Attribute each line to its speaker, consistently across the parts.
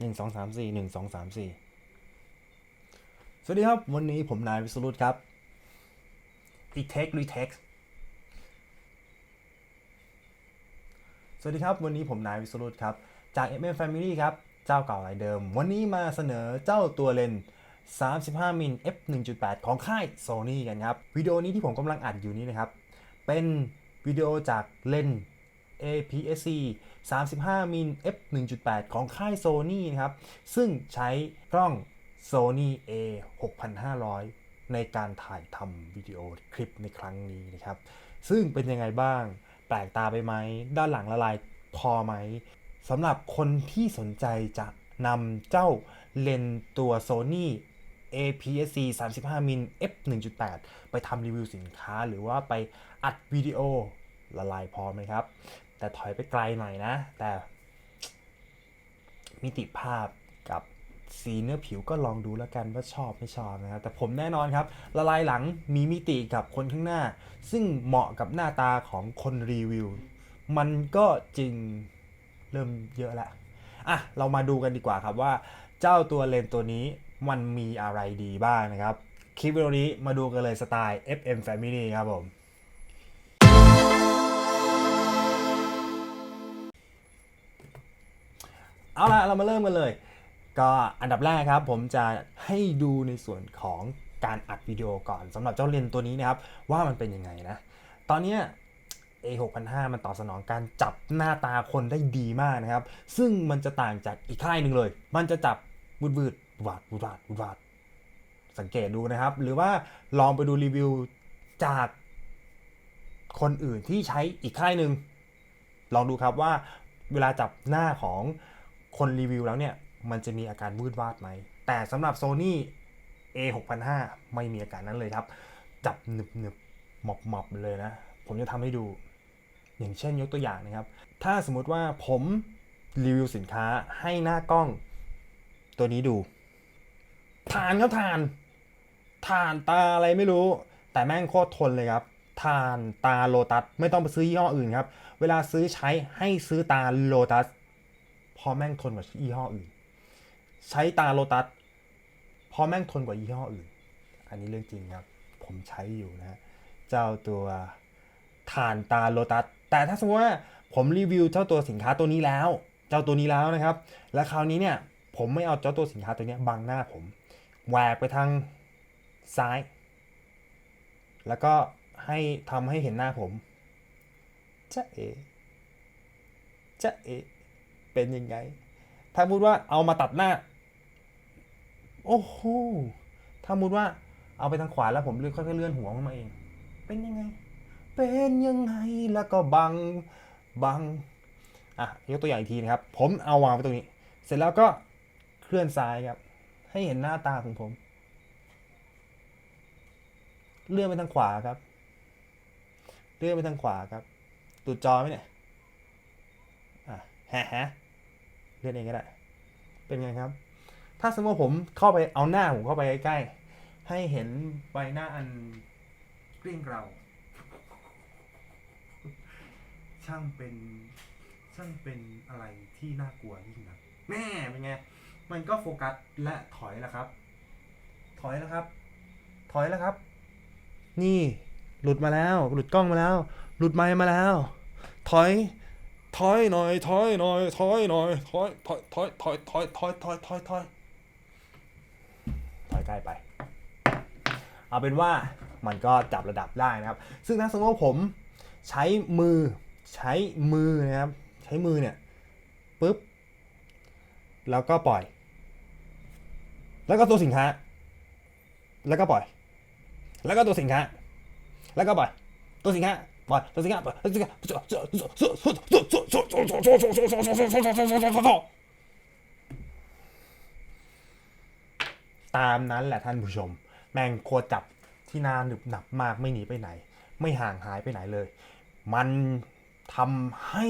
Speaker 1: หนึ่งสองสามสี่หนึ่งสองสามสี่สวัสดีครับ วันนี้ผมนายวิสรุตครับอีเทครีเทคสวัสดีครับ วันนี้ผมนายวิสรุตครับ จาก MM Family ครับ เจ้าเก่ารายเดิม วันนี้มาเสนอเจ้าตัวเลนส์35มิล f 1.8 ของค่าย Sony กันครับ วิดีโอนี้ที่ผมกำลังอัดอยู่นี้นะครับ เป็นวิดีโอจากเลนส์ APS-C 35มิล f 1.8 ของค่าย Sony นะครับ ซึ่งใช้กล้อง Sony A 6500 ในการถ่ายทำวิดีโอคลิปในครั้งนี้นะครับ ซึ่งเป็นยังไงบ้าง แปลกตาไปไหม ด้านหลังละลายพอไหมสำหรับคนที่สนใจจะนำเจ้าเลนส์ตัว Sony APS-C 35มิล f 1.8 ไปทำรีวิวสินค้าหรือว่าไปอัดวิดีโอละลายพอไหมครับ แต่ถอยไปไกลหน่อยนะ แต่ มิติภาพกับสีเนื้อผิวก็ลองดูแล้วกันว่าชอบไม่ชอบนะครับแต่ผมแน่นอนครับ ละลายหลังมีมิติกับคนข้างหน้า ซึ่งเหมาะกับหน้าตาของคนรีวิว มันก็จริงเริ่มเยอะแล้วอะเรามาดูกันดีกว่าครับว่า เจ้าตัวเลนตัวนี้มันมีอะไรดีบ้างนะครับ คลิปวิดีโอนี้มาดูกันเลยสไตล์ FM Family ครับผม เอาละเรามาเริ่มกันเลย ก็อันดับแรกครับ ผมจะให้ดูในส่วนของการอัดวิดีโอก่อนสำหรับเจ้าเลนส์ตัวนี้นะครับ ว่ามันเป็นยังไงนะ ตอนนี้ A 6 0 0มันตอบสนองการจับหน้าตาคนได้ดีมากนะครับ ซึ่งมันจะต่างจากอีกค่ายหนึ่งเลย มันจะจับวืดวืดวาดวืดวาดวืดวาดสังเกตดูนะครับ หรือว่าลองไปดูรีวิวจากคนอื่นที่ใช้อีกค่ายหนึ่งลองดูครับว่าเวลาจับหน้าของ คนรีวิวแล้วเนี่ยมันจะมีอาการวืดวาดไหม แต่สำหรับ Sony A 6 0 0ไม่มีอาการนั้นเลยครับ จับหนึบหนึบหมอบหมอบเลยนะ ผมจะทำให้ดู อย่างเช่นยกตัวอย่างนะครับ ถ้าสมมติว่าผมรีวิวสินค้าให้หน้ากล้อง ตัวนี้ดูทานครับทานทานตาอะไรไม่รู้ แต่แม่งโคตรทนเลยครับทานตาโลตัสไม่ต้องไปซื้อยี่ห้ออื่นครับ เวลาซื้อใช้ให้ซื้อตาโลตัส อแม่งทนกว่ายี่ห้ออื่น ใช้ตาโลตัสพอแม่งทนกว่ายี่ห้ออื่น อันนี้เรื่องจริงครับ ผมใช้อยู่นะ เจ้าตัวฐานตาโลตัส แต่ถ้าสมมติว่าผมรีวิวเจ้าตัวสินค้าตัวนี้แล้ว เจ้าตัวนี้แล้วนะครับ และคราวนี้เนี่ยผมไม่เอาเจ้าตัวสินค้าตัวนี้บังหน้าผมแหวกไปทางซ้าย แล้วก็ให้ทำให้เห็นหน้าผมจะเอจะเอ เป็นยังไง ถ้าพูดว่าเอามาตัดหน้า โอ้โห ถ้ามุดว่าเอาไปทางขวาแล้วผมเลื่อนค่อยๆเลื่อนหัวขึ้นมาเอง เป็นยังไง เป็นยังไงแล้วก็บังบังอะยกตัวอย่างอีกทีนะครับ ผมเอาวางไว้ตรงนี้ เสร็จแล้วก็เคลื่อนซ้ายครับ ให้เห็นหน้าตาของผม เลื่อนไปทางขวาครับ เลื่อนไปทางขวาครับตูดจอไหมเนี่ย อะแฮะฮะ ลื่อนเองก็ได้ เป็นไงครับ ถ้าสมมติว่าผมเข้าไปเอาหน้าผมเข้าไปใกล้ๆให้เห็นใบหน้าอันเกลี้ยงเกลาช่างเป็นช่างเป็นอะไรที่น่ากลัวยิ่งนักแม่เป็นไง มันก็โฟกัสและถอยแล้วครับ ถอยแล้วครับ ถอยแล้วครับ นี่หลุดมาแล้ว หลุดกล้องมาแล้ว หลุดไมค์มาแล้ว ถอย ถอยหน่อยถอยหน่อยถอยหน่อยถอยถอยถอยถอยถอยถอยถอยถอยถอยถอยใกล้ไป เอาเป็นว่ามันก็จับระดับได้นะครับ ซึ่งถ้าสมมติว่าผมใช้มือใช้มือนะครับ ใช้มือเนี่ยปุ๊บ แล้วก็ปล่อย แล้วก็ตัวสินค้า แล้วก็ปล่อย แล้วก็ตัวสินค้า แล้วก็ปล่อย ตัวสินค้า ปล่อยตัวสินค้าปล่อยตัวสินค้ามนั้นแหละท่านผู้ชม แมงโคตรจับที่นาหนึบหนับมากไม่หนีไปไหน ไม่ห่างหายไปไหนเลย มันทำให้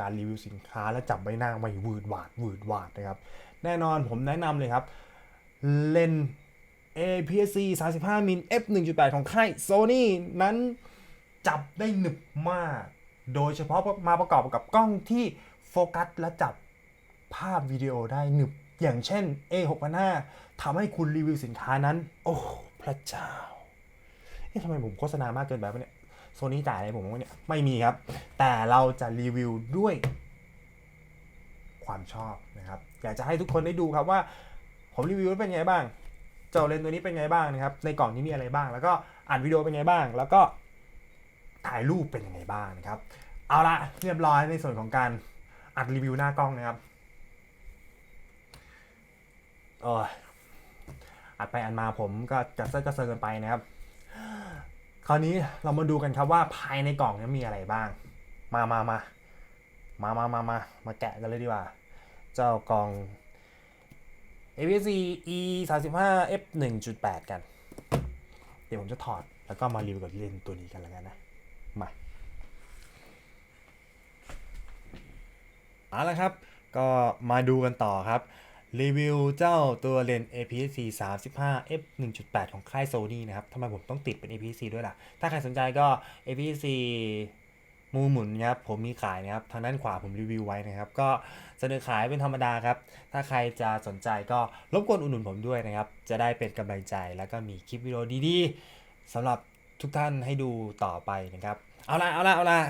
Speaker 1: การรีวิวสินค้าและจับใบหน้าไม่วืดหวาดวืดหวาดนะครับ แน่นอนผมแนะนำเลยครับ เลนส์ APS-C 35มิล f 1.8ของค่าย Sony นั้น จับได้หนึบมาก โดยเฉพาะมาประกอบกับกล้องที่โฟกัสและจับภาพวิดีโอได้หนึบ อย่างเช่น A6,500 ทำให้คุณรีวิวสินค้านั้น โอ้ พระเจ้าเอ๊ะทำไมผมโฆษณามากเกินไปวะเนี่ยโซนี่จ่ายอะไรผมวะเนี่ย ไม่มีครับ แต่เราจะรีวิวด้วย ความชอบนะครับ อยากจะให้ทุกคนได้ดูครับว่า ผมรีวิวเป็นไงบ้าง เจ้าเลนส์ตัวนี้เป็นไงบ้างนะครับ ในกล่องนี้มีอะไรบ้าง แล้วก็อ่านวิดีโอเป็นไงบ้าง แล้วก็ ถ่ายรูปเป็นยังไงบ้างนะครับ เอาละเรียบร้อยในส่วนของการอัดรีวิวหน้ากล้องนะครับโอ้ยอัดไปอันมาผมก็กระเซาะกระเซิงกันไปนะครับ คราวนี้เรามาดูกันครับว่าภายในกล่องนี้มีอะไรบ้าง มามามามามามามามาแกะกันเลยดีกว่า เจ้ากล่อง APC E 3 5 F 1.8 กัน เดี๋ยวผมจะถอดแล้วก็มารีวิวกับเลนส์ตัวนี้กันแล้วกันนะ มาเอาละครับ ก็มาดูกันต่อครับ รีวิวเจ้าตัวเลนส์ APS-C 35 f 1.8 ของค่าย Sony นะครับทำไมผมต้องติดเป็น APS-C ด้วยล่ะ ถ้าใครสนใจก็ APS-C มูหมุนนะครับผมมีขายนะครับ ทางด้านขวาผมรีวิวไว้นะครับ ก็เสนอขายเป็นธรรมดาครับ ถ้าใครจะสนใจก็รบกวนอุดหนุนผมด้วยนะครับ จะได้เป็นกำลังใจแล้วก็มีคลิปวิดีโอดีๆสำหรับทุกท่านให้ดูต่อไปนะครับ เอาละเอาละเอาละ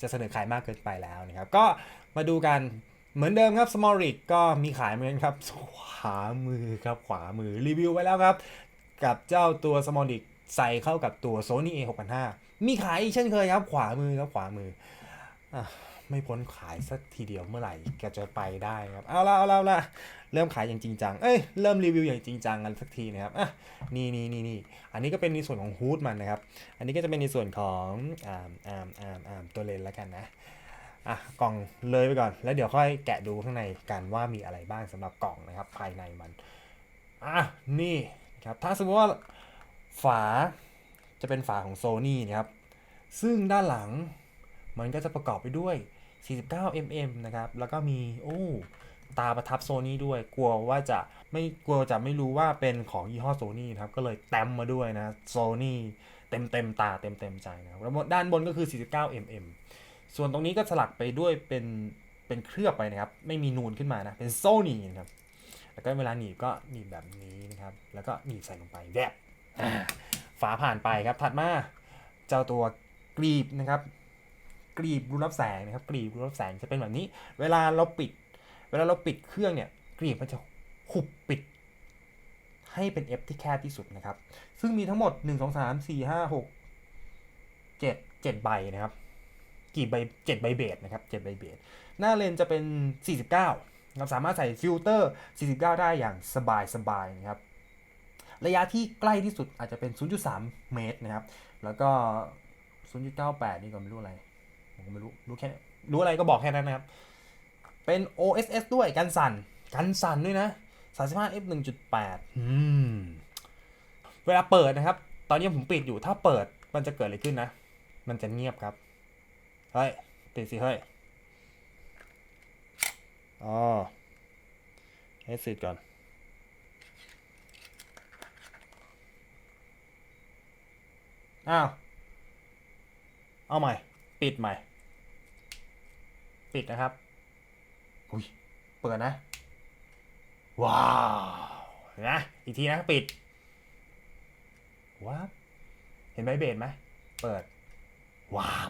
Speaker 1: จะเสนอขายมากเกินไปแล้วนะครับก็มาดูกันเหมือนเดิมครับ Small Rig ก็มีขายเหมือนกันครับ ขวามือครับขวามือรีวิวไว้แล้วครับ กับเจ้าตัว Small Rig ใส่เข้ากับตัว Sony A6500 มีขายอีกเช่นเคยครับ ขวามือครับขวามืออ ไม่พ้นขายสักทีเดียวเมื่อไหร่แกจะไปได้ครับเอาละเอาละเอาละเริ่มขายอย่างจริงจังเอ้ยเริ่มรีวิวอย่างจริงจังกันสักทีนะครับอะนี่นี่นี่นี่อันนี้ก็เป็นในส่วนของฮูดมันนะครับ อันนี้ก็จะเป็นในส่วนของอ่าอ่าอ่าอ่าตัวเลนแล้วกันนะอะกล่องเลยไปก่อน แล้วเดี๋ยวค่อยแกะดูข้างในกันว่ามีอะไรบ้างสำหรับกล่องนะครับภายในมันอะนี่ครับถ้าสมมติว่าฝาจะเป็นฝาของ Sony นะครับซึ่งด้านหลังมันก็จะประกอบไปด้วย 49 mm นะครับแล้วก็มีโอ้ตาประทับโซนี่ด้วยกลัวว่าจะไม่กลัวจะไม่รู้ว่าเป็นของยี่ห้อโซนี่ครับก็เลยแต้มมาด้วยนะโซนี่เต็มเต็มตาเต็มเต็มใจนะครับแล้วด้านบนก็คือ 49 mm ส่วนตรงนี้ก็สลักไปด้วยเป็นเป็นเคลือบไปนะครับ ไม่มีนูนขึ้นมานะ เป็นโซนี่นะครับ แล้วก็เวลาหนีบก็หนีบแบบนี้นะครับ แล้วก็หนีบใส่ลงไปแบบฝาผ่านไปครับ ถัดมาเจ้าตัวกรีบนะครับ กรีบรูรับแสงนะครับกรีบรูรับแสงจะเป็นแบบนี้ เวลาเราปิด เวลาเราปิดเครื่องเนี่ยกรีบมันจะหุบปิด ให้เป็น F ที่แคบที่สุดนะครับ ซึ่งมีทั้งหมด 1 2 3 4 5 6 7 7ใบนะครับกี่ใบ7ใบเบสนะครับ7ใบเบสหน้าเลนจะเป็น 49เราสามารถใส่ฟิลเตอร์ 49 ได้อย่างสบายสบายนะครับ ระยะที่ใกล้ที่สุดอาจจะเป็น 0.3 เมตรนะครับ แล้วก็ 0.98 นี่ก็ไม่รู้อะไร ผมไม่รู้รู้แค่รู้อะไรก็บอกแค่นั้นนะครับ เป็น OSS ด้วยกันสั่นกันสั่นด้วยนะ 35 f 1.8อืมเวลาเปิดนะครับ ตอนนี้ผมปิดอยู่ถ้าเปิดมันจะเกิดอะไรขึ้นนะ มันจะเงียบครับ เฮ้ยปิดสิเฮ้ยอ๋อให้สิก่อนอ้าว เอาใหม่ ปิดใหม่ ปิดนะครับ อุ้ย เปิดนะ ว้าวเห็นนะอีกทีนะปิดว้าวเห็นใบเบสไหมเปิดว้าว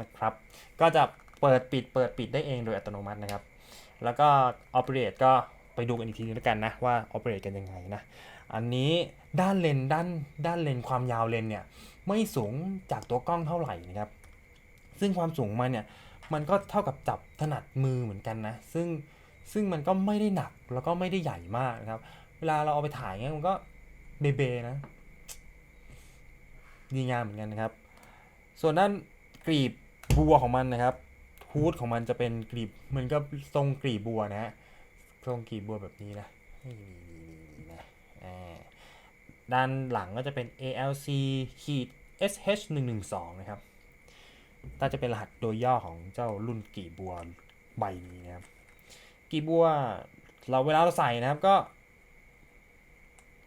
Speaker 1: นะครับ ก็จะเปิดปิดเปิดปิดได้เองโดยอัตโนมัตินะครับ แล้วก็ operate ก็ไปดูกันอีกทีนึงแล้วกันนะว่า operate กันยังไงนะ อันนี้ด้านเลนด้านด้านเลนความยาวเลนเนี่ย ไม่สูงจากตัวกล้องเท่าไหร่นะครับ ซึ่งความสูงมันเนี่ย มันก็เท่ากับจับถนัดมือเหมือนกันนะ ซึ่งซึ่งมันก็ไม่ได้หนักแล้วก็ไม่ได้ใหญ่มากนะครับ เวลาเราเอาไปถ่ายเงี้ยมันก็เบเบนะดีงามเหมือนกันนะครับ ส่วนด้านกรีบบัวของมันนะครับฮูดของมันจะเป็นกรีบเหมือนกับทรงกรีบบัวนะฮะทรงกรีบบัวแบบนี้นะนะด้านหลังก็จะเป็น ALC ขีด SH 1 1 2 นะครับ น่าจะเป็นรหัสโดยย่อของเจ้ารุ่นกี่บัวใบนี้นะครับ กี่บัวเราเวลาเราใส่นะครับก็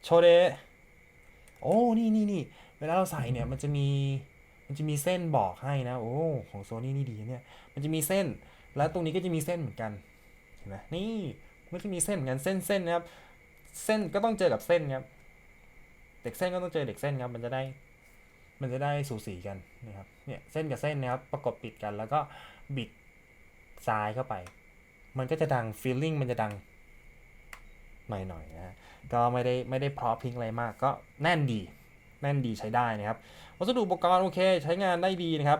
Speaker 1: โชเดโอ้นี่นี่นี่เวลาเราใส่เนี่ยมันจะมีมันจะมีเส้นบอกให้นะโอ้ของโซนี่นี่ดีเนี่ยมันจะมีเส้นแล้วตรงนี้ก็จะมีเส้นเหมือนกันเห็นไหมนี่มันจะมีเส้นเหมือนกันเส้นเส้นนะครับ เส้นก็ต้องเจอกับเส้นครับ เด็กเส้นก็ต้องเจอเด็กเส้นครับ มันจะได้ มันจะได้สูสีกันนะครับเนี่ยเส้นกับเส้นนะครับประกบติดกัน แล้วก็บิดซ้ายเข้าไป มันก็จะดังฟีลลิ่งมันจะดังหน่อยๆนะฮะก็ไม่ได้ไม่ได้เพราะพิ้งอะไรมากก็แน่นดีแน่นดีใช้ได้นะครับ วัสดุอุปกรณ์โอเค ใช้งานได้ดีนะครับ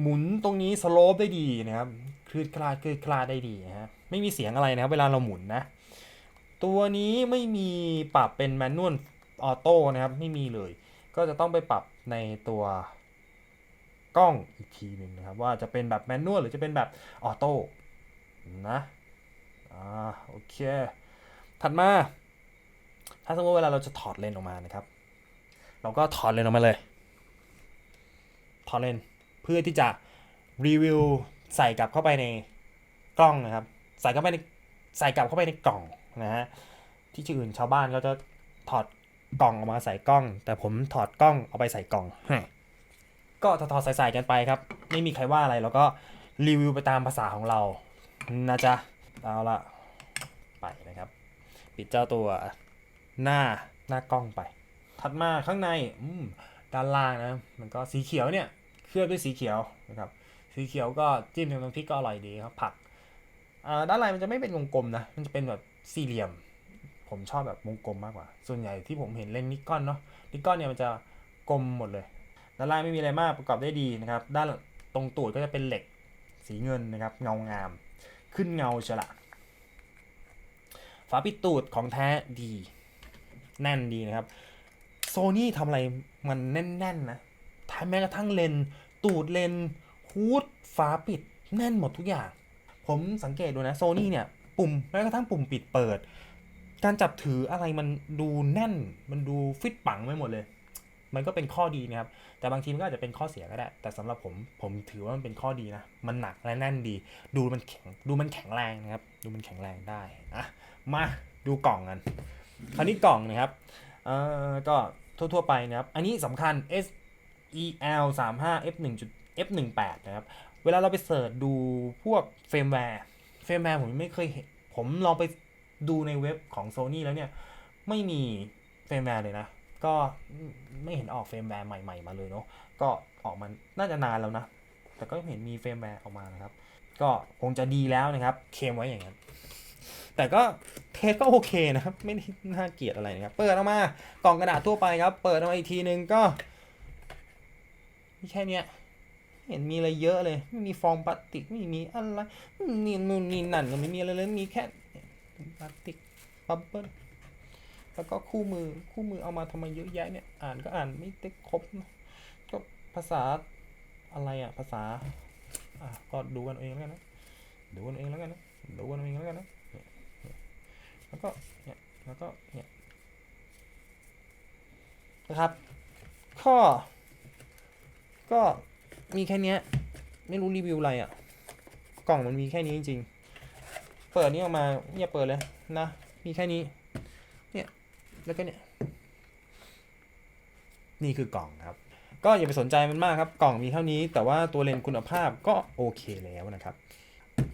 Speaker 1: หมุนตรงนี้สโลปได้ดีนะครับคลืดคลาดคลืดคลาดได้ดีนะฮะไม่มีเสียงอะไรนะครับ เวลาเราหมุนนะ ตัวนี้ไม่มีปรับเป็นแมนนวลออโต้นะครับ ไม่มีเลย ก็จะต้องไปปรับ ในตัวกล้องอีกทีหนึ่งนะครับ ว่าจะเป็นแบบแมนนวลหรือจะเป็นแบบออโต้นะอ่าโอเค ถัดมา ถ้าสมมติเวลาเราจะถอดเลนส์ออกมานะครับ เราก็ถอดเลนออกมาเลย ถอดเลนส์เพื่อที่จะรีวิวใส่กลับเข้าไปในกล้องนะครับ ใส่เข้าไปในใส่กลับเข้าไปในกล่องนะฮะที่อื่นชาวบ้านก็จะถอด กล่องออกมาใส่กล้อง แต่ผมถอดกล้องเอาไปใส่กล่องฮะก็ถอดๆใส่ๆกันไปครับ ไม่มีใครว่าอะไรแล้วก็รีวิวไปตามภาษาของเรานะจ๊ะเอาละไปนะครับ ปิดเจ้าตัวหน้าหน้ากล้องไป ถัดมาข้างในอืมด้านล่างนะ มันก็สีเขียวเนี่ยเคลือบด้วยสีเขียวนะครับสีเขียวก็จิ้มกับน้ำพริกก็อร่อยดีครับ ผักอ่าด้านในมันจะไม่เป็นวงกลมนะมันจะเป็นแบบสี่เหลี่ยม ผมชอบแบบวงกลมมากกว่า ส่วนใหญ่ที่ผมเห็นเล่นนิกอนเนาะนิกอนเนี่ยมันจะกลมหมดเลย ด้านล่างไม่มีอะไรมากประกอบได้ดีนะครับ ด้านตรงตูดก็จะเป็นเหล็กสีเงินนะครับ เงางาม ขึ้นเงาเฉละ ฝาปิดตูดของแท้ดี แน่นดีนะครับ โซนี่ทำอะไรมันแน่นๆนะแถมแม้กระทั่งเลนส์ตูดเลนส์ฮูดฝาปิดแน่นหมดทุกอย่าง ผมสังเกตดูนะโซนี่เนี่ย ปุ่มแม้กระทั่งปุ่มปิดเปิด การจับถืออะไรมันดูแน่น มันดูฟิตปังไปหมดเลย มันก็เป็นข้อดีนะครับ แต่บางทีมันก็อาจจะเป็นข้อเสียก็ได้ แต่สำหรับผม ผมถือว่ามันเป็นข้อดีนะ มันหนักและแน่นดี ดูมันแข็ง ดูมันแข็งแรงนะครับ ดูมันแข็งแรงได้อะมาดูกล่องกัน คราวนี้กล่องนะครับ เอ่อ ก็ทั่วๆไปนะครับ อันนี้สำคัญ S E L 3 5 F 1 F 1 8นะครับ เวลาเราไปเสิร์ชดูพวกเฟรมแวร์ เฟรมแวร์ผมไม่เคยเห็น ผมลองไป ดูในเว็บของ Sony แล้วเนี่ย ไม่มีเฟรมแวร์เลยนะ ก็ไม่เห็นออกเฟรมแวร์ใหม่ ๆ มาเลยเนาะก็ออกมาน่าจะนานแล้วนะ แต่ก็เห็นมีเฟรมแวร์ออกมานะครับ ก็คงจะดีแล้วนะครับ เคมไว้อย่างนั้น แต่ก็เทสก็โอเคนะครับ ไม่ได้น่าเกลียดอะไรนะครับ เปิดออกมากล่องกระดาษทั่วไปครับ เปิดออกมาอีกทีนึงก็มีแค่เนี้ยเห็นมีอะไรเยอะเลย ไม่มีฟองพลาสติก ไม่มีอะไรนี่นู่นนี่นั่นก็ไม่มีอะไรเลย มีแค่ พลาสติกบับเบิ้ลแล้วก็คู่มือคู่มือเอามาทำไมเยอะแยะเนี่ย อ่านก็อ่านไม่ได้ครบนะก็ภาษาอะไรอะ ภาษา อะก็ดูกันเองแล้วกันนะดูกันเองแล้วกันนะดูกันเองแล้วกันนะแล้วก็เนี่ยแล้วก็เนี่ยนะครับ ข้อ ก็มีแค่เนี้ยไม่รู้รีวิวอะไรอะ กล่องมันมีแค่นี้จริงๆ เปิดนี้ออกมาเนี่ยเปิดเลยนะ มีแค่นี้ เนี่ย แล้วก็เนี่ย นี่คือกล่องครับ ก็อย่าไปสนใจมันมากครับ กล่องมีเท่านี้ แต่ว่าตัวเลนส์คุณภาพก็โอเคแล้วนะครับ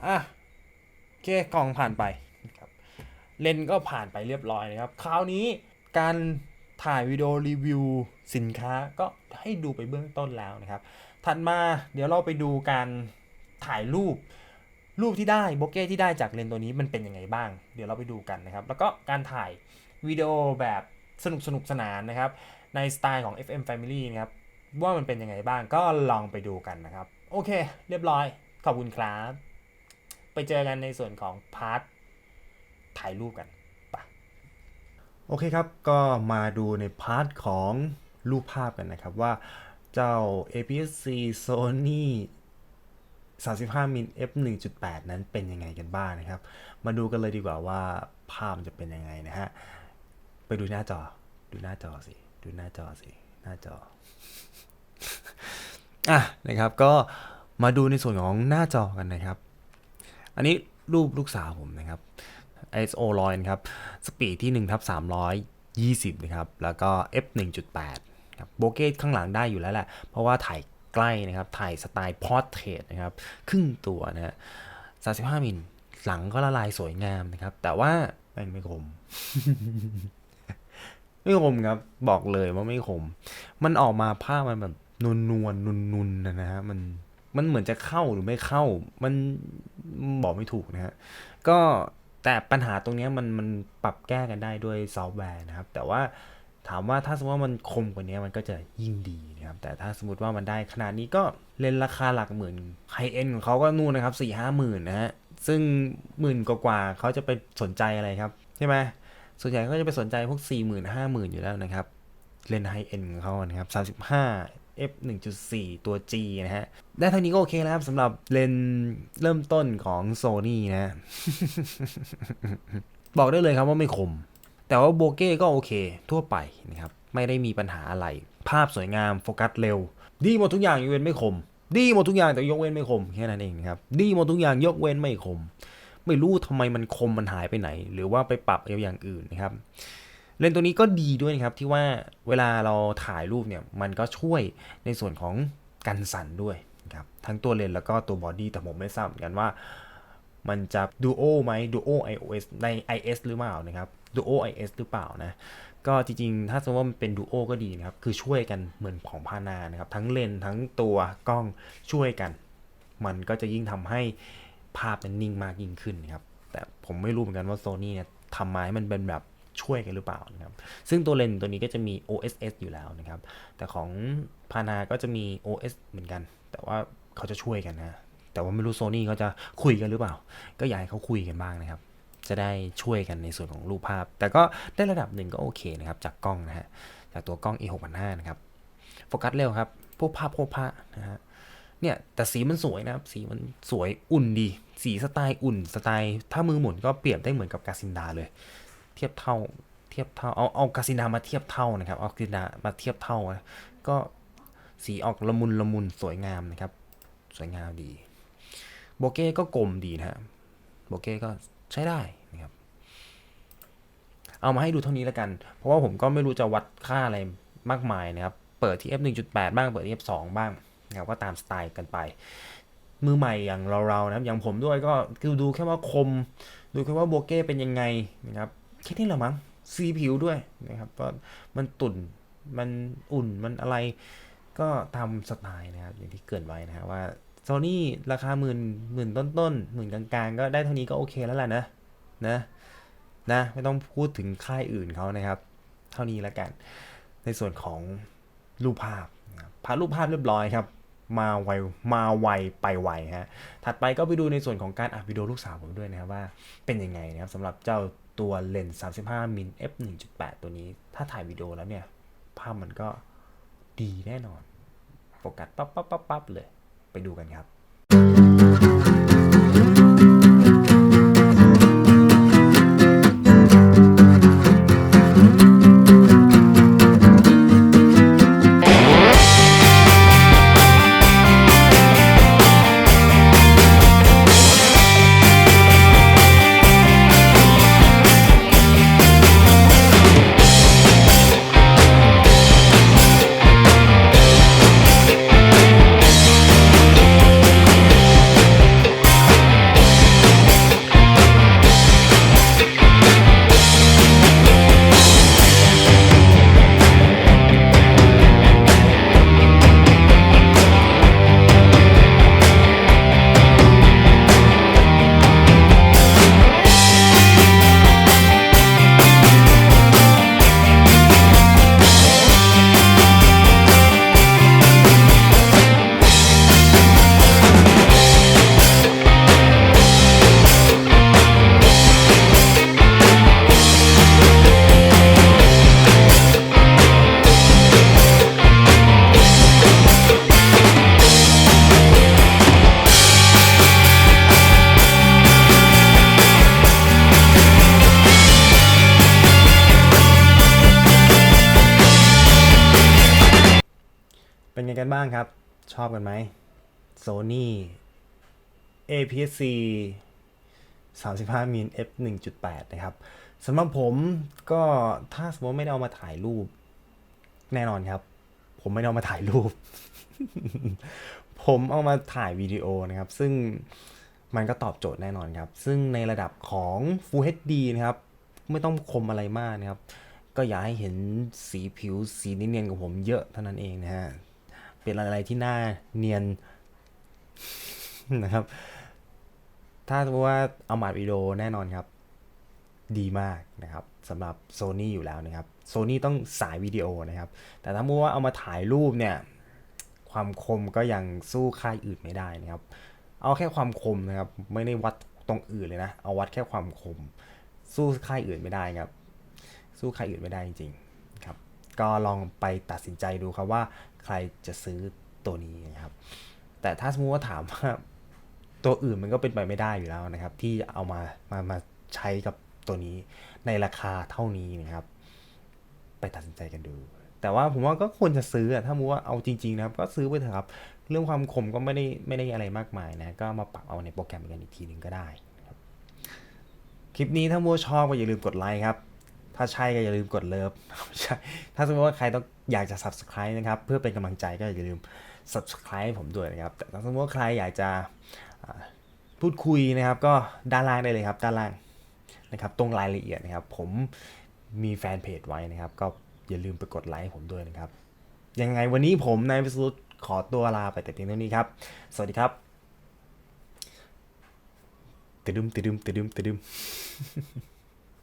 Speaker 1: อะโอเค กล่องผ่านไปนะครับ เลนส์ก็ผ่านไปเรียบร้อยนะครับ คราวนี้การถ่ายวิดีโอรีวิวสินค้าก็ให้ดูไปเบื้องต้นแล้วนะครับ ถัดมาเดี๋ยวเราไปดูการถ่ายรูป รูปที่ได้โบเก้ที่ได้จากเลนส์ตัวนี้มันเป็นยังไงบ้าง เดี๋ยวเราไปดูกันนะครับ แล้วก็การถ่ายวิดีโอแบบสนุกสนุกสนานนะครับ ในสไตล์ของ FM Family นะครับ ว่ามันเป็นยังไงบ้างก็ลองไปดูกันนะครับ โอเค เรียบร้อย ขอบคุณครับ ไปเจอกันในส่วนของพาร์ทถ่ายรูปกันปะโอเคครับ ก็มาดูในพาร์ทของรูปภาพกันนะครับว่าเจ้า APS-C Sony 35มิล f 1.8 นั้นเป็นยังไงกันบ้างนะครับ มาดูกันเลยดีกว่าว่าภาพมันจะเป็นยังไงนะฮะ ไปดูหน้าจอ ดูหน้าจอสิ ดูหน้าจอสิ หน้าจอ อะนะครับ ก็มาดูในส่วนของหน้าจอกันนะครับ อันนี้รูปลูกสาวผมนะครับ ISO ร้อยนะครับ สปีดที่1ทับ320 นะครับ แล้วก็ f 1.8ครับโบเกตข้างหลังได้อยู่แล้วแหละ เพราะว่าถ่าย ใกล้นะครับ ถ่ายสไตล์พอร์เทรตนะครับ ครึ่งตัวนะฮะ35มิล
Speaker 2: หลังก็ละลายสวยงามนะครับ แต่ว่าแม่งไม่คม ไม่คมครับ บอกเลยว่าไม่คม มันออกมาภาพมันแบบนวลนวลนุนนุนนะฮะมันมันเหมือนจะเข้าหรือไม่เข้า มันบอกไม่ถูกนะฮะก็แต่ปัญหาตรงนี้มันมันปรับแก้กันได้ด้วยซอฟต์แวร์นะครับ แต่ว่า ถามว่าถ้าสมมติว่ามันคมกว่านี้มันก็จะยิ่งดีนะครับ แต่ถ้าสมมติว่ามันได้ขนาดนี้ก็เลนราคาหลักหมื่นไฮเอ็นของเขาก็นู่นนะครับสี่ห้าหมื่นนะฮะซึ่งหมื่นกว่าเขาจะไปสนใจอะไรครับ ใช่ไหมส่วนใหญ่ก็จะไปสนใจพวก4 0 0 0 0 5 0,000อยู่แล้วนะครับ เลนไฮเอ็นของเขานะครับ35 f 1.4 ตัว G นะฮะ ได้เท่านี้ก็โอเคแล้วครับสำหรับเลนเริ่มต้นของ Sony นะ บอกได้เลยครับว่าไม่คม แต่ว่าโบเก้ก็โอเค ทั่วไปนะครับ ไม่ได้มีปัญหาอะไร ภาพสวยงามโฟกัสเร็ว ดีหมดทุกอย่างยกเว้นไม่คม ดีหมดทุกอย่างแต่ยกเว้นไม่คมแค่นั้นเองนะครับ ดีหมดทุกอย่างยกเว้นไม่คม ไม่รู้ทำไมมันคมมันหายไปไหน หรือว่าไปปรับเอาอย่างอื่นนะครับ เลนส์ตัวนี้ก็ดีด้วยนะครับที่ว่าเวลาเราถ่ายรูปเนี่ยมันก็ช่วยในส่วนของกันสั่นด้วยครับทั้งตัวเลนแล้วก็ตัวบอดี้แต่ผมไม่ทราบเหมือนกันว่า มันจะ Duo ไหม Duo iOS ใน iS หรือเปล่านะครับ Duo iS หรือเปล่านะ ก็จริงๆ ถ้าสมมติว่ามันเป็น Duo ก็ดีนะครับ คือช่วยกันเหมือนของพานานะครับ ทั้งเลนทั้งตัวกล้องช่วยกัน มันก็จะยิ่งทำให้ภาพมันนิ่งมากยิ่งขึ้นนะครับ แต่ผมไม่รู้เหมือนกันว่า Sony เนี่ยทำมาให้มันเป็นแบบช่วยกันหรือเปล่านะครับ ซึ่งตัวเลนตัวนี้ก็จะมี OSS อยู่แล้วนะครับ แต่ของพานาก็จะมี OS เหมือนกัน แต่ว่าเขาจะช่วยกันนะ แต่ว่าไม่รู้โซนี่เขาจะคุยกันหรือเปล่า ก็อยากให้เขาคุยกันบ้างนะครับ จะได้ช่วยกันในส่วนของรูปภาพ แต่ก็ได้ระดับหนึ่งก็โอเคนะครับ จากกล้องนะฮะ จากตัวกล้อง e 6 5 0 0นะครับ โฟกัสเร็วครับ พวกภาพพวกภาพนะฮะ เนี่ย แต่สีมันสวยนะครับ สีมันสวยอุ่นดี สีสไตล์อุ่น สไตล์ ถ้ามือหมุนก็เปรียบได้เหมือนกับกาซินดาเลย เทียบเท่า เทียบเท่า เอา เอากาซินดามาเทียบเท่านะครับ เอากาซินดามาเทียบเท่านะก็สีออกละมุนละมุนสวยงามนะครับ สวยงามดี โบเก้ก็กลมดีนะฮะโบเก้ก็ใช้ได้นะครับ เอามาให้ดูเท่านี้แล้วกัน เพราะว่าผมก็ไม่รู้จะวัดค่าอะไรมากมายนะครับ เปิดที่ f 1.8 บ้าง เปิดที่ f 2บ้างนะครับก็ตามสไตล์กันไป มือใหม่อย่างเราๆนะครับอย่างผมด้วยก็คือดูแค่ว่าคม ดูแค่ว่าโบเก้เป็นยังไงนะครับแค่นี้แหละมั้งสีผิวด้วยนะครับก็มันตุ่นมันอุ่นมันอะไรก็ตามสไตล์นะครับอย่างที่เกินไว้นะครับว่า โซนี่ราคาหมื่นหมื่นต้นๆหมื่นกลางๆ ก็ได้เท่านี้ก็โอเคแล้วแหละนะนะนะไม่ต้องพูดถึงค่ายอื่นเขานะครับ เท่านี้แล้วกัน ในส่วนของรูปภาพพารูปภาพเรียบร้อยครับ มาไวมาไวไปไวฮะถัดไปก็ไปดูในส่วนของการอัดวิดีโอลูกสาวผมด้วยนะครับว่าเป็นยังไงนะครับสำหรับเจ้าตัวเลนส์35มิล f 1.8 ตัวนี้ ถ้าถ่ายวิดีโอแล้วเนี่ย ภาพมันก็ดีแน่นอนโฟกัสปั๊บปั๊บปั๊บปั๊บเลย ไปดูกันครับ ไงกันบ้างครับ ชอบกันไหม Sony APS-C 35มิล f 1.8 นะครับสำหรับผมก็ถ้าสมมติไม่ได้เอามาถ่ายรูป แน่นอนครับ ผมไม่ได้เอามาถ่ายรูป ผมเอามาถ่ายวิดีโอนะครับ ซึ่งมันก็ตอบโจทย์แน่นอนครับ ซึ่งในระดับของ Full HD นะครับ ไม่ต้องคมอะไรมากนะครับ ก็อย่าให้เห็นสีผิวสีเนียนๆของผมเยอะเท่านั้นเองนะฮะ เป็นอะไรที่น่าเนียนนะครับ ถ้าสมมติว่าเอามาวิดีโอแน่นอนครับ ดีมากนะครับสำหรับ Sony อยู่แล้วนะครับ Sony ต้องสายวิดีโอนะครับ แต่ถ้ามุติว่าเอามาถ่ายรูปเนี่ย ความคมก็ยังสู้ค่ายอื่นไม่ได้นะครับ เอาแค่ความคมนะครับ ไม่ได้วัดตรงอื่นเลยนะ เอาวัดแค่ความคม สู้ค่ายอื่นไม่ได้ครับ สู้ค่ายอื่นไม่ได้จริงๆครับ ก็ลองไปตัดสินใจดูครับว่า ใครจะซื้อตัวนี้นะครับ แต่ถ้าสมมติว่าถามว่าตัวอื่นมันก็เป็นไปไม่ได้อยู่แล้วนะครับ ที่เอามามามาใช้กับตัวนี้ในราคาเท่านี้นะครับ ไปตัดสินใจกันดู แต่ว่าผมว่าก็ควรจะซื้อถ้ามูว่าเอาจริงๆนะครับ ก็ซื้อไปเถอะครับ เรื่องความคมก็ไม่ได้ไม่ได้อะไรมากมายนะก็มาปรับเอาในโปรแกรมกันอีกทีหนึ่งก็ได้ครับคลิปนี้ถ้ามัวชอบก็อย่าลืมกดไลค์ครับ ถ้าใช่ก็อย่าลืมกดเลิฟใช่ถ้าสมมติว่าใครต้องอยากจะ subscribe นะครับ เพื่อเป็นกำลังใจก็อย่าลืม subscribe ผมด้วยนะครับ แต่ถ้าสมมติว่าใครอยากจะพูดคุยนะครับ ก็ด้านล่างได้เลยครับ ด้านล่างนะครับ ตรงรายละเอียดนะครับ ผมมีแฟนเพจไว้นะครับ ก็อย่าลืมไปกดไลค์ผมด้วยนะครับ ยังไงวันนี้ผมนายวิสรุตขอตัวลาไปแต่เพียงเท่านี้ครับ สวัสดีครับตึดึมตึดึมตึดึมตึดึม